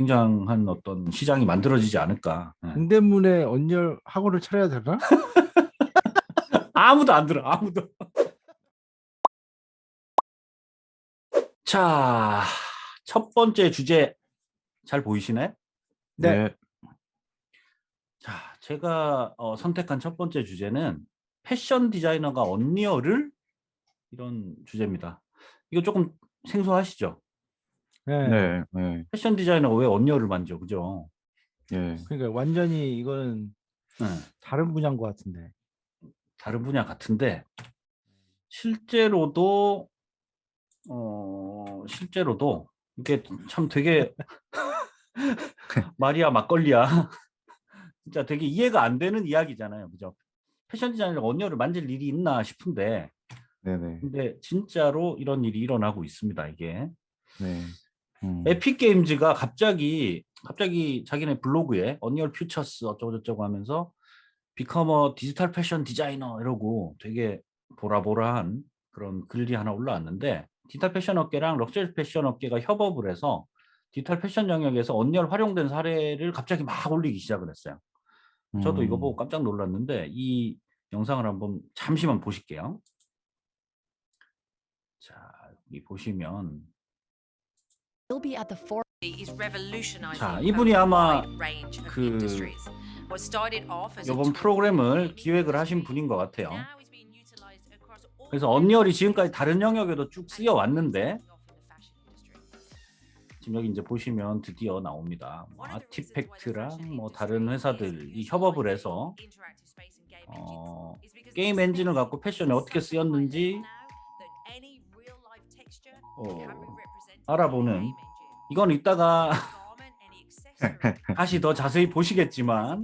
굉장한 어떤 시장이 만들어지지 않을까. 예. 동대문에 언열 학원을 차려야 되나? 아무도 안 들어, 아무도. 자, 첫 번째 주제 잘 보이시네? 네. 자, 제가 어, 선택한 첫 번째 주제는 패션 디자이너가 언리얼을 이런 주제입니다. 이거 조금 생소하시죠? 네. 네. 네. 패션 디자이너가 왜 언리얼을 만져, 그죠? 예. 그러니까 완전히 이거는 네, 다른 분야인 것 같은데. 다른 분야 같은데 실제로도 어 실제로도 이게 참 되게 말이야 막걸리야 진짜 되게 이해가 안 되는 이야기잖아요, 그죠? 패션 디자이너가 언니를 만질 일이 있나 싶은데 네네. 근데 진짜로 이런 일이 일어나고 있습니다, 이게. 네. 음. 에픽 게임즈가 갑자기 갑자기 자기네 블로그에 언리얼 퓨처스 어쩌고 저쩌고 하면서 비커머 디지털 패션 디자이너 이러고 되게 보라보라한 그런 글이 하나 올라왔는데 디지털 패션 업계랑 럭셔리 패션 업계가 협업을 해서 디지털 패션 영역에서 언리얼 활용된 사례를 갑자기 막 올리기 시작을 했어요. 저도 이거 음. 보고 깜짝 놀랐는데 이 영상을 한번 잠시만 보실게요. 자, 여기 보시면 be at the 자, 이분이 아마 그 이번 프로그램을 기획을 하신 분인 것 같아요. 그래서 언리얼이 지금까지 다른 영역에도 쭉 쓰여 왔는데. 지금 여기 이제 보시면 드디어 나옵니다. 뭐 아티팩트랑 뭐 다른 회사들이 협업을 해서 어, 게임 엔진을 갖고 패션에 어떻게 쓰였는지 어, 알아보는. 이건 이따가 다시 더 자세히 보시겠지만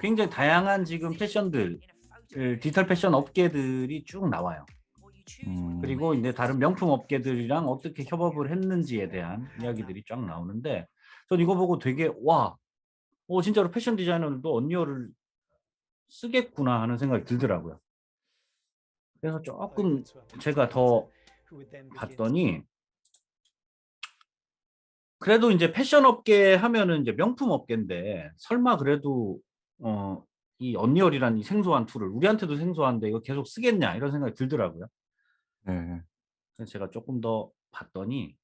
굉장히 다양한 지금 패션들 photo 디지털 패션 업계들이 쭉 나와요. 음. 그리고 이제 다른 명품 업계들이랑 어떻게 협업을 했는지에 대한 이야기들이 쫙 나오는데 전 이거 보고 되게 와, 오 진짜로 패션 디자이너들도 언리얼을 쓰겠구나 하는 생각이 들더라고요. 그래서 조금 제가 더 봤더니 그래도 이제 패션 업계 하면은 이제 명품 업계인데 설마 그래도 어 이 언리얼이라는 이 생소한 툴을 우리한테도 생소한데 이거 계속 쓰겠냐 이런 생각이 들더라고요. 네. 그래서 제가 조금 더 봤더니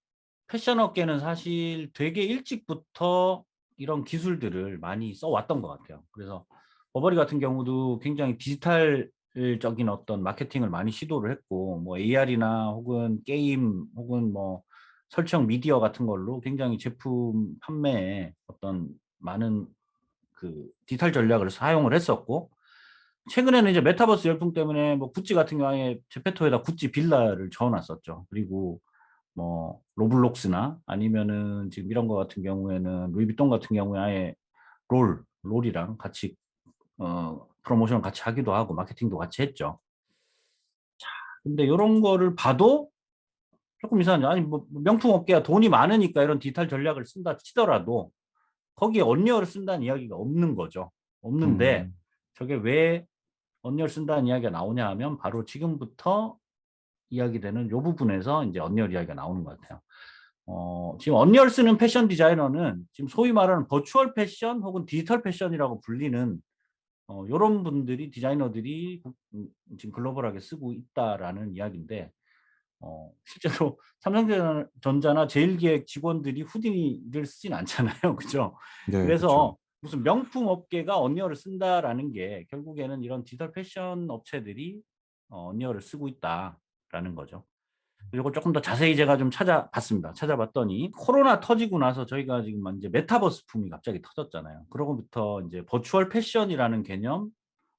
패션 업계는 사실 되게 일찍부터 이런 기술들을 많이 써왔던 것 같아요. 그래서 버버리 같은 경우도 굉장히 디지털적인 어떤 마케팅을 많이 시도를 했고, 뭐 AR이나 혹은 게임 혹은 뭐 설치형 미디어 같은 걸로 굉장히 제품 판매에 어떤 많은 그 디지털 전략을 사용을 했었고, 최근에는 이제 메타버스 열풍 때문에 뭐 구찌 같은 경우에 제페토에다 구찌 빌라를 저어놨었죠. 그리고 뭐 로블록스나 아니면은 지금 이런 거 같은 경우에는 루이비통 같은 경우에 아예 롤 롤이랑 같이 어 프로모션을 같이 하기도 하고 마케팅도 같이 했죠. 자, 근데 이런 거를 봐도 조금 이상하죠. 아니 뭐 명품 업계가 돈이 많으니까 이런 디지털 전략을 쓴다 치더라도 거기에 언리얼을 쓴다는 이야기가 없는 거죠. 없는데 음. 저게 왜 언리얼 쓴다는 이야기가 나오냐 하면 바로 지금부터 이야기되는 요 부분에서 이제 언리얼 이야기가 나오는 것 같아요. 어, 지금 언리얼 쓰는 패션 디자이너는 지금 소위 말하는 버추얼 패션 혹은 디지털 패션이라고 불리는 어, 요런 분들이 디자이너들이 음, 지금 글로벌하게 쓰고 있다라는 이야기인데 어, 실제로 삼성전자나 제일기획 직원들이 후디니를 쓰진 않잖아요. 그죠? 네. 그래서 무슨 명품 업계가 언리얼을 쓴다라는 게 결국에는 이런 디지털 패션 업체들이 어, 언리얼을 쓰고 있다라는 거죠. 그리고 조금 더 자세히 제가 좀 찾아봤습니다. 찾아봤더니 코로나 터지고 나서 저희가 지금 이제 메타버스 붐이 갑자기 터졌잖아요. 그러고부터 이제 버추얼 패션이라는 개념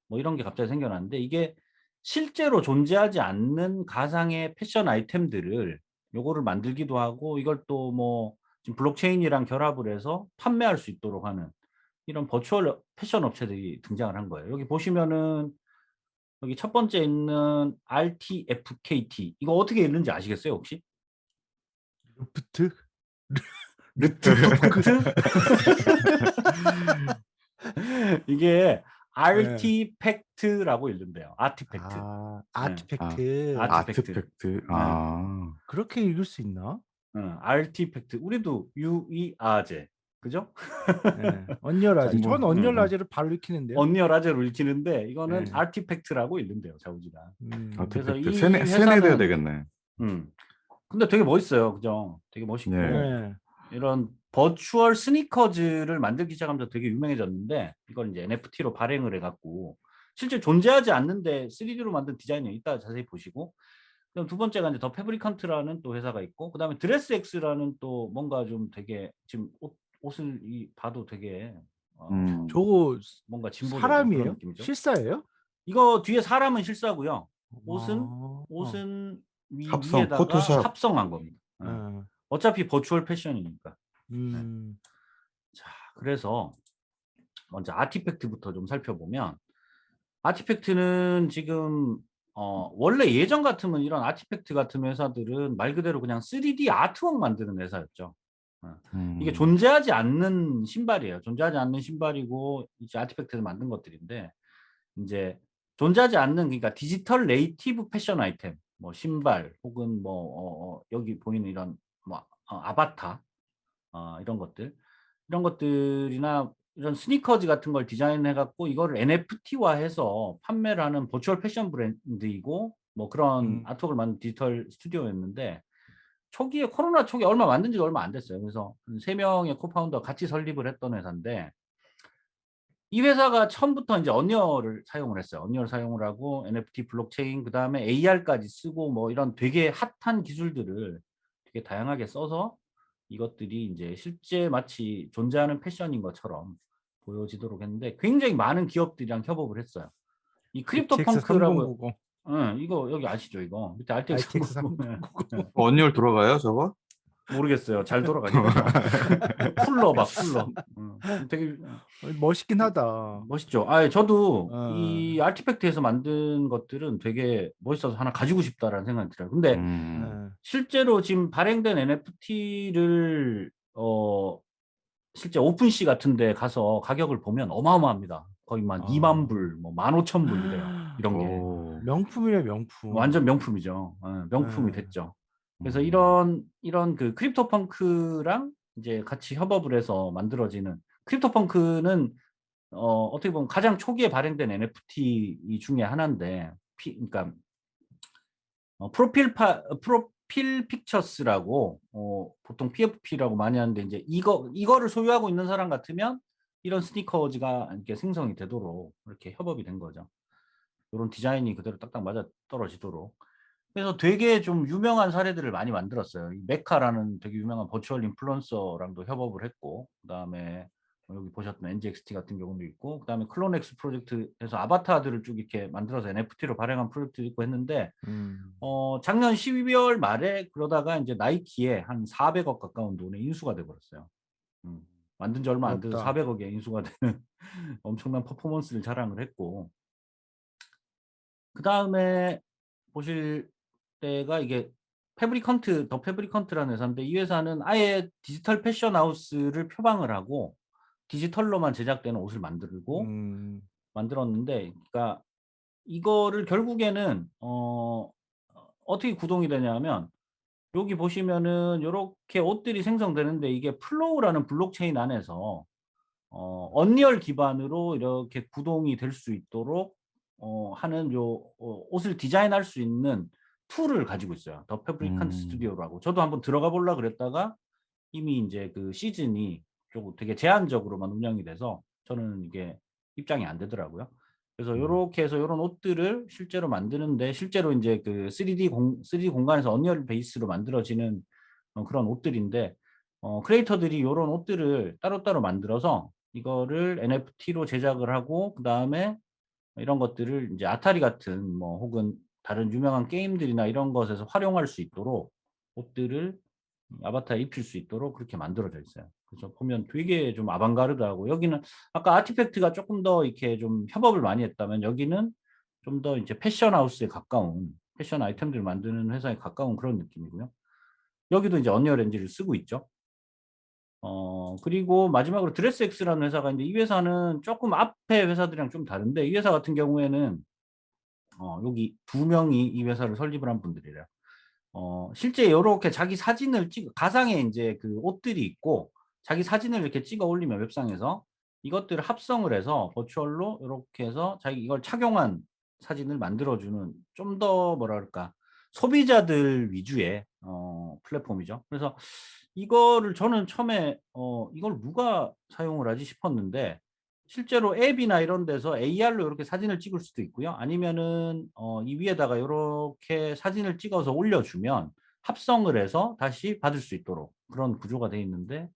뭐 이런 게 갑자기 생겨났는데 이게 실제로 존재하지 않는 가상의 패션 아이템들을 요거를 만들기도 하고 이걸 또 뭐 지금 블록체인이랑 결합을 해서 판매할 수 있도록 하는 이런 버추얼 패션 업체들이 등장을 한 거예요. 여기 보시면은 여기 첫 번째 있는 RTFKT 이거 어떻게 읽는지 아시겠어요 혹시? 루프트? 르트포크트? 이게 아티팩트라고 읽는데요. 아티팩트. 아, 아티팩트. 아, 아트팩트. 아. 그렇게 읽을 수 있나? 응, 아티팩트. 우리도 유이아제 그죠? 네. 뭐, 전 언리얼라지를 바로 익히는데요. 언리얼아재로 읽히는데 이거는 네. 아티팩트라고 읽는데요, 자우지가. 음. 그래서 아티팩트 이 세뇌 세뇌돼야 회사는 되겠네. 음. 근데 되게 멋있어요, 그죠? 되게 멋있고 네. 네. 이런 버추얼 스니커즈를 만들기 시작하면서 되게 유명해졌는데 이걸 이제 NFT로 발행을 해갖고 실제 존재하지 않는데 3D로 만든 디자인이 이따 자세히 보시고 그럼 두 번째가 이제 더 패브리컨트라는 또 회사가 있고 그다음에 드레스엑스라는 또 뭔가 좀 되게 지금 옷, 옷을 이 봐도 되게 어, 음. 저거 뭔가 진보적인 그런 사람이에요? 실사예요? 이거 뒤에 사람은 실사고요. 옷은 아. 옷은 위, 합성, 위에다가 포토샵. 합성한 겁니다. 어. 어. 어차피 버추얼 패션이니까. 음. 자, 그래서 먼저 아티팩트부터 좀 살펴보면 아티팩트는 지금 어, 원래 예전 같으면 이런 아티팩트 같은 회사들은 말 그대로 그냥 3D 아트웍 만드는 회사였죠. 음. 이게 존재하지 않는 신발이에요. 존재하지 않는 신발이고 이제 아티팩트에서 만든 것들인데 이제 존재하지 않는 그러니까 디지털 네이티브 패션 아이템, 뭐 신발 혹은 뭐 어, 어, 여기 보이는 이런 뭐 어, 아바타 어, 이런 것들 이런 것들이나 이런 스니커즈 같은 걸 디자인해 갖고 이거를 NFT화해서 판매를 하는 버추얼 패션 브랜드이고 뭐 그런 음. 아트웍을 만든 디지털 스튜디오였는데 초기에 코로나 초기에 얼마 만든 지가 얼마 안 됐어요. 그래서 한세 명의 코파운더 같이 설립을 했던 회사인데 이 회사가 처음부터 이제 언리얼을 사용을 했어요. 언리얼 사용을 하고 NFT 블록체인 그다음에 AR까지 쓰고 뭐 이런 되게 핫한 기술들을 되게 다양하게 써서 이것들이 이제 실제 마치 존재하는 패션인 것처럼 보여지도록 했는데 굉장히 많은 기업들이랑 협업을 했어요. 이 크립토 펑크라고 3090. 응, 이거 여기 아시죠 이거 밑에 RTX RTX 3090. 언리얼 들어가요 저거? 모르겠어요. 잘 돌아가니까. 쿨러 봐, 쿨러. 응. 되게 멋있긴 하다. 멋있죠. 아, 저도 어. 이 아티팩트에서 만든 것들은 되게 멋있어서 하나 가지고 싶다라는 생각이 들어요. 근데 음. 네. 실제로 지금 발행된 NFT를 어 실제 오픈시 같은 데 가서 가격을 보면 어마어마합니다. 거의 만 아. 2만 불, 뭐 15,000불 이래요. 이런 게 오. 명품이래 명품. 완전 명품이죠. 예, 명품이 네. 됐죠. 그래서 음. 이런 이런 그 크립토 펑크랑 이제 같이 협업을 해서 만들어지는 크립토 펑크는 어 어떻게 보면 가장 초기에 발행된 NFT 중에 하나인데 피, 그러니까 어, 프로필 파 프로필 픽처스라고 어, 보통 PFP라고 많이 하는데 이제 이거 이거를 소유하고 있는 사람 같으면 이런 스니커즈가 이렇게 생성이 되도록 이렇게 협업이 된 거죠. 이런 디자인이 그대로 딱딱 맞아 떨어지도록. 그래서 되게 좀 유명한 사례들을 많이 만들었어요. 이 메카라는 되게 유명한 버추얼 인플루언서랑도 협업을 했고, 그다음에 여기 보셨던 NGXT 같은 경우도 있고, 그다음에 클론엑스 프로젝트에서 아바타들을 쭉 이렇게 만들어서 NFT로 발행한 프로젝트도 있고 했는데, 음. 어, 작년 12월 말에 그러다가 이제 나이키에 한 400억 가까운 돈의 인수가 돼 버렸어요. 음, 만든 지 얼마 안 돼서 부럽다. 400억에 인수가 되는 엄청난 퍼포먼스를 자랑을 했고, 그 다음에 보실 때가 이게 패브리컨트, 더 패브리컨트라는 회사인데 이 회사는 아예 디지털 패션 하우스를 표방을 하고 디지털로만 제작되는 옷을 만들고 음. 만들었는데, 그러니까 이거를 결국에는 어 어떻게 구동이 되냐면 여기 보시면은 이렇게 옷들이 생성되는데 이게 플로우라는 블록체인 안에서 어 언리얼 기반으로 이렇게 구동이 될 수 있도록 어 하는 요 어, 옷을 디자인할 수 있는 툴을 가지고 있어요. 더 패브리컨트 음. 스튜디오라고. 저도 한번 들어가 보려 그랬다가 이미 이제 그 시즌이 조금 되게 제한적으로만 운영이 돼서 저는 이게 입장이 안 되더라고요. 그래서 음. 요렇게 해서 요런 옷들을 실제로 만드는데 실제로 이제 그 3D 공 3D 공간에서 언리얼 베이스로 만들어지는 어, 그런 옷들인데 어, 크리에이터들이 요런 옷들을 따로따로 만들어서 이거를 NFT로 제작을 하고 그 다음에 이런 것들을 이제 아타리 같은 뭐 혹은 다른 유명한 게임들이나 이런 것에서 활용할 수 있도록 옷들을 아바타에 입힐 수 있도록 그렇게 만들어져 있어요. 그래서 보면 되게 좀 아방가르드하고 여기는 아까 아티팩트가 조금 더 이렇게 좀 협업을 많이 했다면 여기는 좀 더 이제 패션 하우스에 가까운 패션 아이템들을 만드는 회사에 가까운 그런 느낌이고요. 여기도 이제 언리얼 엔진을 쓰고 있죠. 어, 그리고 마지막으로 드레스엑스라는 회사가 있는데 이 회사는 조금 앞에 회사들이랑 좀 다른데 이 회사 같은 경우에는 어, 여기 두 명이 이 회사를 설립을 한 분들이래요. 어, 실제 이렇게 자기 사진을 찍, 가상의 이제 그 옷들이 있고 자기 사진을 이렇게 찍어 올리면 웹상에서 이것들을 합성을 해서 버추얼로 이렇게 해서 자기 이걸 착용한 사진을 만들어주는 좀더 그럴까 소비자들 위주의 어, 플랫폼이죠. 그래서 이거를 저는 처음에 어, 이걸 누가 사용을 하지 싶었는데 실제로 앱이나 이런 데서 AR로 이렇게 사진을 찍을 수도 있고요. 아니면은 어, 이 위에다가 이렇게 사진을 찍어서 올려주면 합성을 해서 다시 받을 수 있도록 그런 구조가 돼 있는데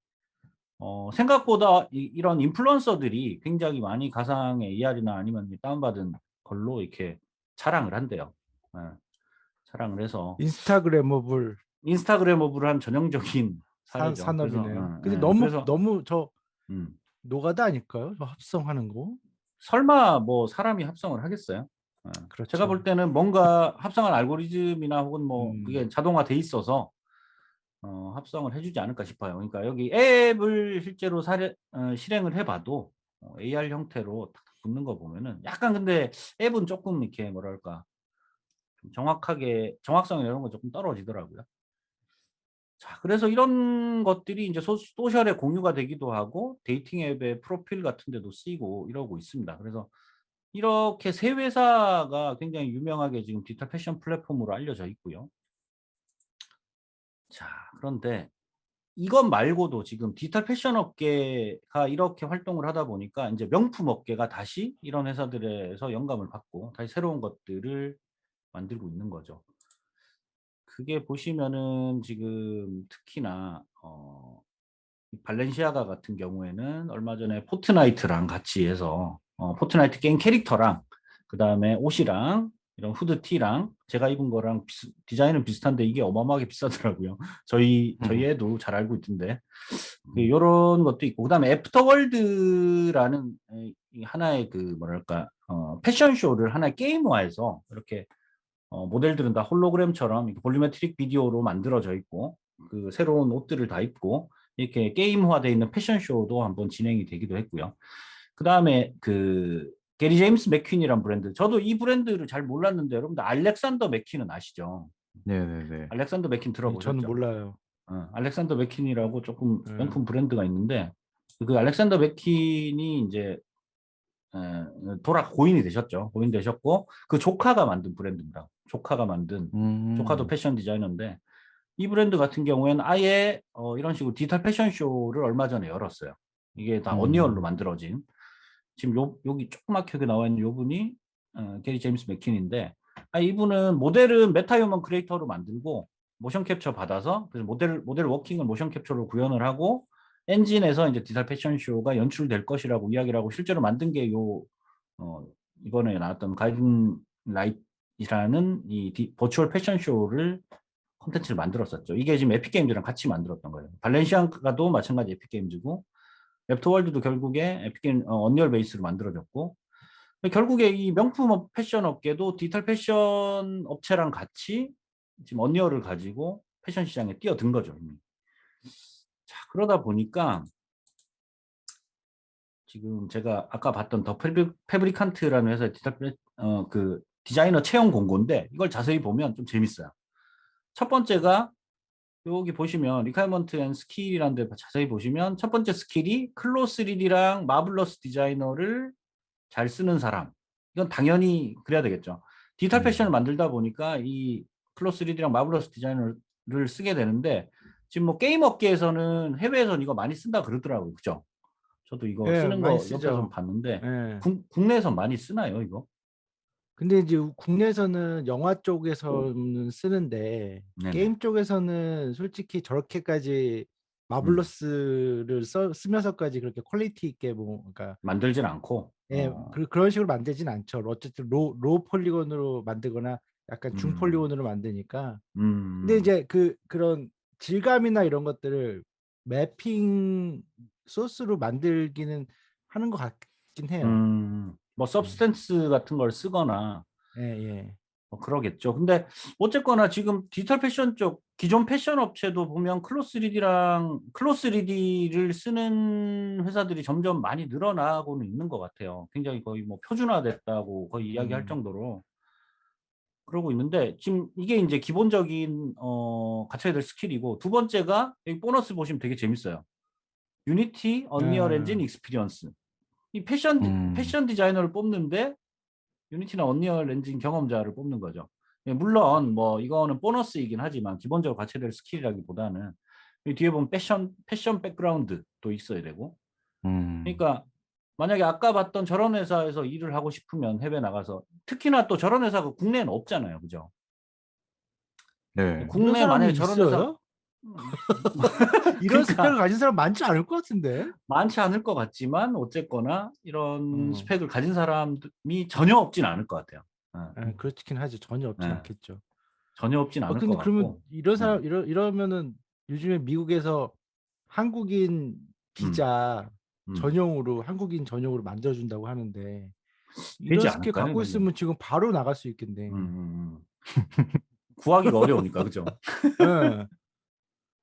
어, 생각보다 이, 런 인플루언서들이 굉장히 많이 가상의 AR이나 아니면 다운받은 걸로 이렇게 자랑을 한대요. 예, 자랑을 해서 인스타그래머블 인스타그래머블 한 전형적인 산- 사례죠. 산업이네요. 그래서, 예, 근데 예, 너무 그래서, 너무 저 음, 노가다 아닐까요? 저 합성하는 거. 설마 뭐 사람이 합성을 하겠어요? 예. 그렇죠. 제가 볼 때는 뭔가 합성한 알고리즘이나 혹은 뭐 음. 그게 자동화돼 있어서 어, 합성을 해주지 않을까 싶어요. 그러니까 여기 앱을 실제로 사례, 어, 실행을 해봐도 어, AR 형태로 탁 붙는 거 보면은 약간 근데 앱은 조금 이렇게 뭐랄까 좀 정확하게 정확성 이런 건 조금 떨어지더라고요. 자, 그래서 이런 것들이 이제 소, 소셜에 공유가 되기도 하고 데이팅 앱의 프로필 같은 데도 쓰이고 이러고 있습니다. 그래서 이렇게 세 회사가 굉장히 유명하게 지금 디지털 패션 플랫폼으로 알려져 있고요. 자, 그런데 이것 말고도 지금 디지털 패션 업계가 이렇게 활동을 하다 보니까 이제 명품 업계가 다시 이런 회사들에서 영감을 받고 다시 새로운 것들을 만들고 있는 거죠. 그게 보시면은 지금 특히나 어, 이 발렌시아가 같은 경우에는 얼마 전에 포트나이트랑 같이 해서 어, 포트나이트 게임 캐릭터랑 그 다음에 옷이랑 이런 후드티랑 제가 입은 거랑 비슷- 디자인은 비슷한데 이게 어마어마하게 비싸더라고요. 저희 저희 음. 애도 잘 알고 있던데 이런 것도 있고 그다음에 애프터월드라는 하나의 그 뭐랄까 어, 패션 쇼를 하나의 게임화해서 이렇게 어, 모델들은 다 홀로그램처럼 볼리메트릭 비디오로 만들어져 있고 그 새로운 옷들을 다 입고 이렇게 게임화되어 있는 패션 쇼도 한번 진행이 되기도 했고요. 그 다음에 그 게리 제임스 맥퀸이란 브랜드 저도 이 브랜드를 잘 몰랐는데 여러분들 알렉산더 맥퀸은 아시죠? 네네네. 알렉산더 맥퀸 들어보셨죠? 저는 몰라요. 어, 알렉산더 맥퀸이라고 조금 음. 명품 브랜드가 있는데 그 알렉산더 맥퀸이 이제 에, 돌아 고인이 되셨죠. 고인 되셨고 그 조카가 만든 브랜드입니다. 조카가 만든 음. 조카도 패션 디자이너인데 이 브랜드 같은 경우에는 아예 어, 이런 식으로 디지털 패션 쇼를 얼마 전에 열었어요. 이게 다 음. 언리얼로 만들어진 지금 요, 여기 조그맣게 나와 있는 요 분이 어, 게리 제임스 맥킨인데 아, 이분은 모델은 메타휴먼 크리에이터로 만들고 모션 캡처 받아서 그래서 모델 모델 워킹을 모션 capture로 구현을 하고 엔진에서 이제 디지털 패션 쇼가 연출될 것이라고 이야기를 하고 실제로 만든 게요 어, 이번에 나왔던 가이든 라이트 라는 이 디- 버추얼 패션 쇼를 콘텐츠를 만들었었죠. 이게 지금 에픽 게임즈랑 같이 만들었던 거예요. 발렌시아가도 마찬가지 에픽 게임즈고 랩토월드도 결국에 에픽 게임 어, 언리얼 베이스로 만들어졌고 결국에 이 명품 업- 패션 업계도 디지털 패션 업체랑 같이 지금 언리얼을 가지고 패션 시장에 뛰어든 거죠. 이미. 자 그러다 보니까 지금 제가 아까 봤던 더 패브리, 패브리칸트라는 회사의 디지털 패- 어, 그 디자이너 채용 공고인데 이걸 자세히 보면 좀 재밌어요. 첫 번째가 여기 보시면 리카이먼트 앤 스킬이라는 데 자세히 보시면 첫 번째 스킬이 클로 3D랑 마블러스 디자이너를 잘 쓰는 사람. 이건 당연히 그래야 되겠죠. 디지털 음. 패션을 만들다 보니까 이 클로 3D랑 마블러스 디자이너를 쓰게 되는데 지금 뭐 게임 업계에서는 해외에서는 이거 많이 쓴다 그러더라고요. 그죠? 저도 이거 예, 쓰는 거 쓰죠. 옆에서 봤는데 예. 국, 국내에서 많이 쓰나요, 이거? 근데 이제 국내에서는 영화 쪽에서는 쓰는데 네네. 게임 쪽에서는 솔직히 저렇게까지 마블러스를 써, 쓰면서까지 그렇게 퀄리티 있게 뭐 그러니까 만들진 않고. 예, 어, 그, 그런 식으로 만들진 않죠. 어쨌든 로, 로 폴리곤으로 만들거나 약간 중 음. 폴리곤으로 만드니까. 음, 근데 이제 그 그런 질감이나 이런 것들을 매핑 소스로 만들기는 하는 것 같긴 해요. 음, 뭐 서브스탠스 같은 걸 쓰거나 예, 예. 뭐 그러겠죠. 근데 어쨌거나 지금 디지털 패션 쪽 기존 패션 업체도 보면 클로 3D랑 클로 3D를 쓰는 회사들이 점점 많이 늘어나고는 있는 것 같아요. 굉장히 거의 뭐 표준화됐다고 거의 이야기할 음. 정도로 그러고 있는데 지금 이게 이제 기본적인 어 갖춰야 될 스킬이고 두 번째가 여기 보너스 보시면 되게 재밌어요. 유니티, 언리얼 네. 엔진, 익스피리언스. 이 패션 디- 음. 패션 디자이너를 뽑는데 유니티나 언리얼 엔진 경험자를 뽑는 거죠. 예, 물론 뭐 이거는 보너스이긴 하지만 기본적으로 갖춰야 될 스킬이라기보다는 이 뒤에 보면 패션 패션 백그라운드도 있어야 되고 음. 그러니까 만약에 아까 봤던 저런 회사에서 일을 하고 싶으면 해외 나가서 특히나 또 저런 회사가 국내에는 없잖아요, 그죠? 네. 이런 만약에 저런 회사 있어요? 이런 그러니까. 스펙을 가진 사람 많지 않을 것 같은데. 많지 않을 것 같지만 어쨌거나 이런 음. 스펙을 가진 사람이 전혀 없진 않을 것 같아요. 예, 예, 그렇긴 하죠. 전혀 없진 네. 않겠죠. 전혀 없진 어, 않을 근데 것 그러면 같고. 이런 사람 음. 이러 이러면은 요즘에 미국에서 한국인 비자 음. 전용으로 한국인 전용으로 만들어 준다고 하는데 이런 스킬 않을까요, 갖고? 있으면 지금 바로 나갈 수 있겠네. 음, 음, 음. 구하기가 어려우니까 그죠? 예.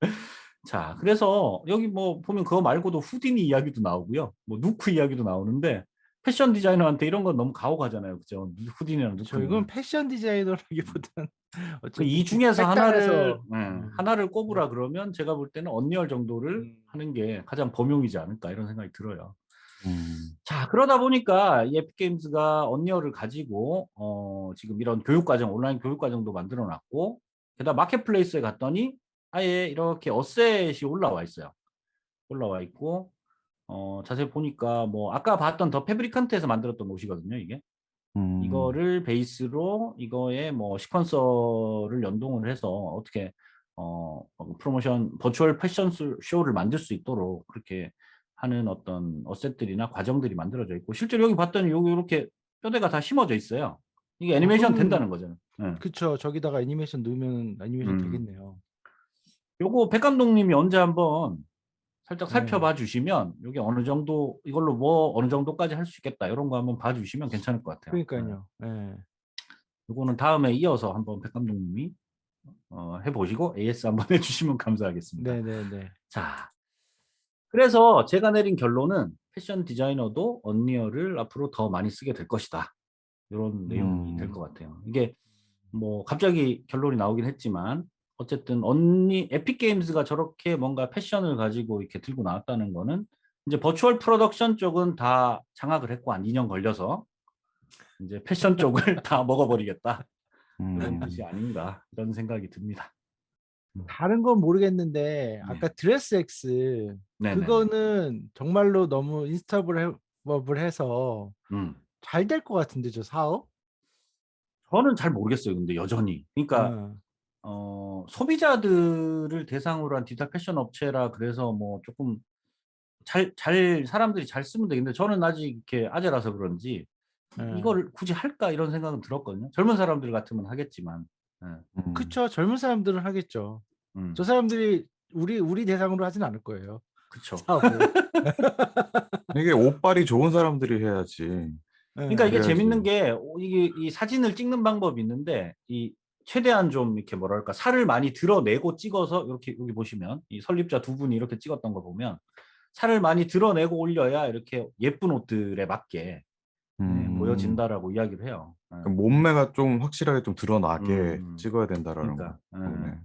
자, 그래서 여기 뭐 보면 그거 말고도 후디니 이야기도 나오고요. 뭐 누크 이야기도 나오는데 패션 디자이너한테 이런 건 너무 가혹하잖아요. 그죠? 후디니랑 저 누크는. 이건 패션 디자이너라기보다는 그 어차피 이 중에서 하나를 음. 하나를 꼽으라 그러면 제가 볼 때는 언리얼 정도를 음. 하는 게 가장 범용이지 않을까 이런 생각이 들어요. 음. 자 그러다 보니까 이 에픽게임즈가 언리얼을 가지고 어, 지금 이런 교육과정 온라인 교육과정도 만들어놨고 게다가 마켓플레이스에 갔더니 아예 이렇게 어셋이 올라와 있어요. 올라와 있고 어, 자세히 보니까 뭐 아까 봤던 더 패브리칸트에서 만들었던 옷이거든요 이게. 음. 이거를 베이스로 이거에 뭐 시퀀서를 연동을 해서 어떻게 어 어, 프로모션 버추얼 패션 쇼- 쇼를 만들 수 있도록 그렇게 하는 어떤 어셋들이나 과정들이 만들어져 있고 실제로 여기 봤더니 여기 이렇게 뼈대가 다 심어져 있어요. 이게 애니메이션 그럼- 된다는 거잖아요. 예. 그쵸 저기다가 애니메이션 넣으면 애니메이션 음. 되겠네요. 요거 백 감독님이 언제 한번 살짝 네. 살펴봐 주시면 여기 어느 정도 이걸로 뭐 어느 정도까지 할 수 있겠다 이런 거 한번 봐 주시면 괜찮을 것 같아요. 예. 그러니까요. 예. 요거는 다음에 이어서 한번 백 감독님이 어, 해보시고 AS 한번 해주시면 감사하겠습니다. 네네네. 자, 그래서 제가 내린 결론은 패션 디자이너도 언리얼을 앞으로 더 많이 쓰게 될 것이다. 이런 내용이 음. 될것 같아요. 이게 뭐 갑자기 결론이 나오긴 했지만 어쨌든 언니 에픽 게임즈가 저렇게 뭔가 패션을 가지고 이렇게 들고 나왔다는 거는 이제 버추얼 프로덕션 쪽은 다 장악을 했고 한 2년 걸려서 이제 패션 쪽을 다 먹어버리겠다. 음. 뜻이 아닌가 이런 생각이 듭니다. 다른 건 모르겠는데 아까 드레스 X 네, 그거는 정말로 너무 인스타블을 해서 음. 잘될 것 같은데 저 사업? 저는 잘 모르겠어요. 근데 여전히 그러니까 어. 어, 소비자들을 대상으로 한 디지털 패션 업체라 그래서 뭐 조금 잘, 잘 사람들이 잘 쓰면 되겠는데 저는 아직 이렇게 아재라서 그런지 예. 이걸 굳이 할까 이런 생각은 들었거든요. 젊은 사람들 같으면 하겠지만. 예, 음. 그쵸 젊은 사람들은 하겠죠. 음, 저 사람들이 우리 우리 대상으로 하진 않을 거예요. 그쵸. 이게 옷빨이 좋은 사람들이 해야지. 그러니까 이게 그래야지. 재밌는 게 오, 이게 이 사진을 찍는 방법이 있는데 이 최대한 좀 이렇게 뭐랄까 살을 많이 드러내고 찍어서 이렇게 여기 보시면 이 설립자 두 분이 이렇게 찍었던 거 보면 살을 많이 드러내고 올려야 이렇게 예쁜 옷들에 맞게 네, 음. 보여진다라고 이야기를 해요. 예. 그러니까 몸매가 좀 확실하게 좀 드러나게 음. 찍어야 된다라는 그러니까, 거. 예. 보네.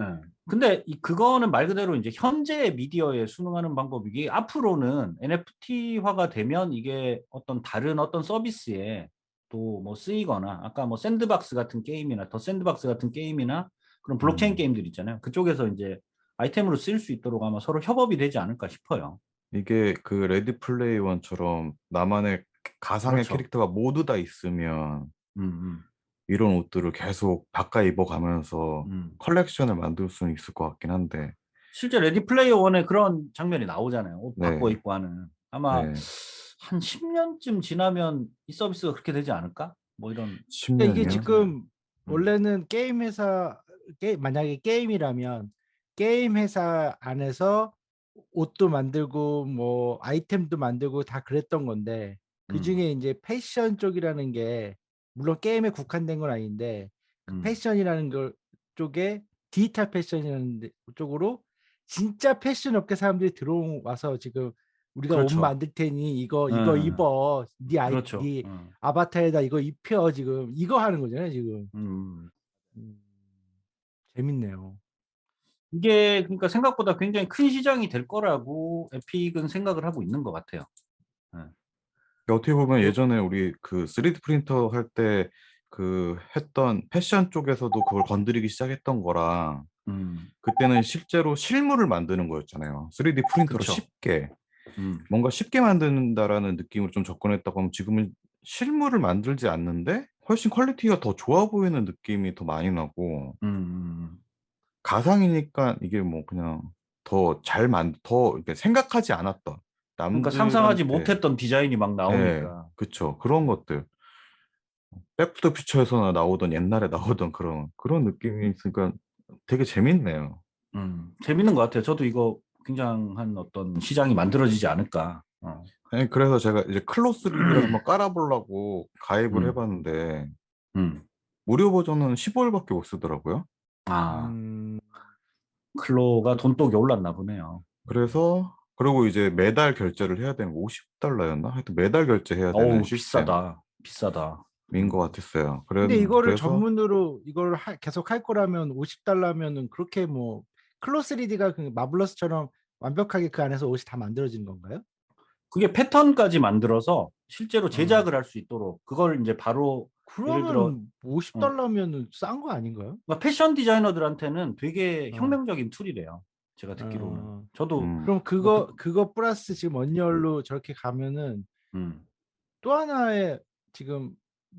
예. 근데 이 그거는 말 그대로 이제 현재 미디어에 순응하는 방법이기 앞으로는 NFT화가 되면 이게 어떤 다른 어떤 서비스에 또 뭐 쓰이거나 아까 뭐 샌드박스 같은 게임이나 더 샌드박스 같은 게임이나 그런 블록체인 음. 게임들 있잖아요. 그쪽에서 이제 아이템으로 쓰일 수 있도록 아마 서로 협업이 되지 않을까 싶어요. 이게 그 레디 플레이 원처럼 나만의 가상의 그렇죠. 캐릭터가 모두 다 있으면 음, 음, 이런 옷들을 계속 바꿔 입어가면서 음. 컬렉션을 만들 수는 있을 것 같긴 한데. 실제 레디 플레이어 원에 그런 장면이 나오잖아요. 옷 네. 바꿔 입고 하는. 아마 네. 한 10년쯤 지나면 이 서비스가 그렇게 되지 않을까? 뭐 이런 10년이요? 그러니까 이게 지금 음. 원래는 게임 회사 게, 만약에 게임이라면 게임 회사 안에서 옷도 만들고 뭐 아이템도 만들고 다 그랬던 건데 그 음. 중에 이제 패션 쪽이라는 게 물론 게임에 국한된 건 아닌데 음. 패션이라는 걸 쪽에 디지털 패션이라는 데- 쪽으로 진짜 패션 업계 사람들이 들어와서 지금 우리가 그렇죠. 옷 만들 테니 이거 이거 음. 입어 네 아이 그렇죠. 네 어. 아바타에다 이거 입혀 지금 이거 하는 거잖아요 지금 음. 음, 재밌네요. 이게 그러니까 생각보다 굉장히 큰 시장이 될 거라고 에픽은 생각을 하고 있는 것 같아요. 어떻게 보면 예전에 우리 그 3D 프린터 할 때 그 했던 패션 쪽에서도 그걸 건드리기 시작했던 거랑 음, 그때는 실제로 실물을 만드는 거였잖아요. 3D 프린터로 그쵸. 쉽게 음, 뭔가 쉽게 만든다라는 느낌으로 좀 접근했다고 하면 지금은 실물을 만들지 않는데 훨씬 퀄리티가 더 좋아 보이는 느낌이 더 많이 나고 음, 음. 가상이니까 이게 뭐 그냥 더 잘 만, 더 이렇게 생각하지 않았던 그러니까 상상하지 남들한테- 못했던 디자인이 막 네, 나오니까. 그쵸. 그런 것들. 백투더 퓨처에서나 나오던 옛날에 나오던 그런 그런 느낌이 있으니까 되게 재밌네요. 음, 재밌는 것 같아요. 저도 이거 굉장한 어떤 시장이 만들어지지 않을까. 어. 아니, 그래서 제가 이제 클로스리를 한번 깔아보려고 가입을 음. 해봤는데 음. 무료 버전은 15일밖에 못 쓰더라고요. 아, 음, 클로가 돈독이 올랐나 보네요. 그래서 그리고 이제 매달 결제를 해야 되는 거 50달러였나? 하여튼 매달 결제해야 되는 어우, 시스템인 비싸다. 비싸다. 것 같았어요. 그래, 근데 이거를 그래서 전문으로 이걸 하- 계속 할 거라면 50달러면은 그렇게 뭐 클로 3D가 그 마블러스처럼 완벽하게 그 안에서 옷이 다 만들어지는 건가요? 그게 패턴까지 만들어서 실제로 제작을 할 수 있도록 그걸 이제 바로 예를 들어- 그러면 50달러면은 싼 거 아닌가요? 그러니까 패션 디자이너들한테는 되게 어. 혁명적인 툴이래요. 제가 듣기로는. 어. 저도 음, 그럼 그거 그거 플러스 지금 언리얼로 저렇게 가면은 음, 또 하나의 지금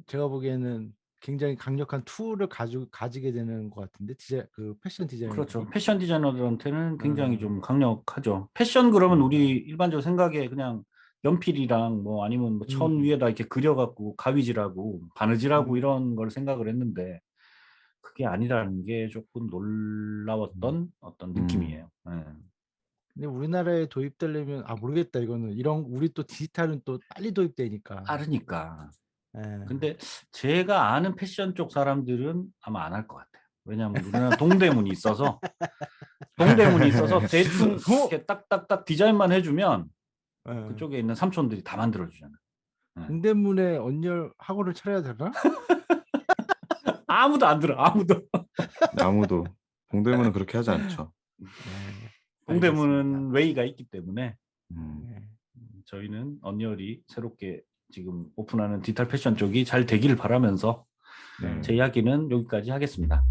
제가 보기에는 굉장히 강력한 툴을 가지고 가지게 되는 것 같은데 디자 그 패션 디자이너 그렇죠. 패션 디자이너들한테는 굉장히 음. 좀 강력하죠. 패션 그러면 음. 우리 일반적으로 생각에 그냥 연필이랑 뭐 아니면 뭐천 음. 위에다 이렇게 그려갖고 가위질하고 바느질하고 음. 이런 걸 생각을 했는데 그게 아니라는 게 조금 놀라웠던 어떤 느낌이에요. 예. 근데 우리나라에 도입되려면 아 모르겠다 이거는 이런 우리 또 디지털은 또 빨리 도입되니까 빠르니까. 예. 근데 제가 아는 패션 쪽 사람들은 아마 안 할 것 같아요. 왜냐하면 우리나라 동대문이 있어서 동대문이 있어서 대충 이렇게 딱딱딱 디자인만 해주면 예. 그쪽에 있는 삼촌들이 다 만들어 주잖아. 동대문에 언리얼 학원을 차려야 되나? 아무도 안 들어. 아무도. 아무도 동대문은 그렇게 하지 않죠. 예. 동대문은 웨이가 있기 때문에 음. 예. 저희는 언리얼이 새롭게 지금 오픈하는 디지털 패션 쪽이 잘 되기를 바라면서 네. 제 이야기는 여기까지 하겠습니다.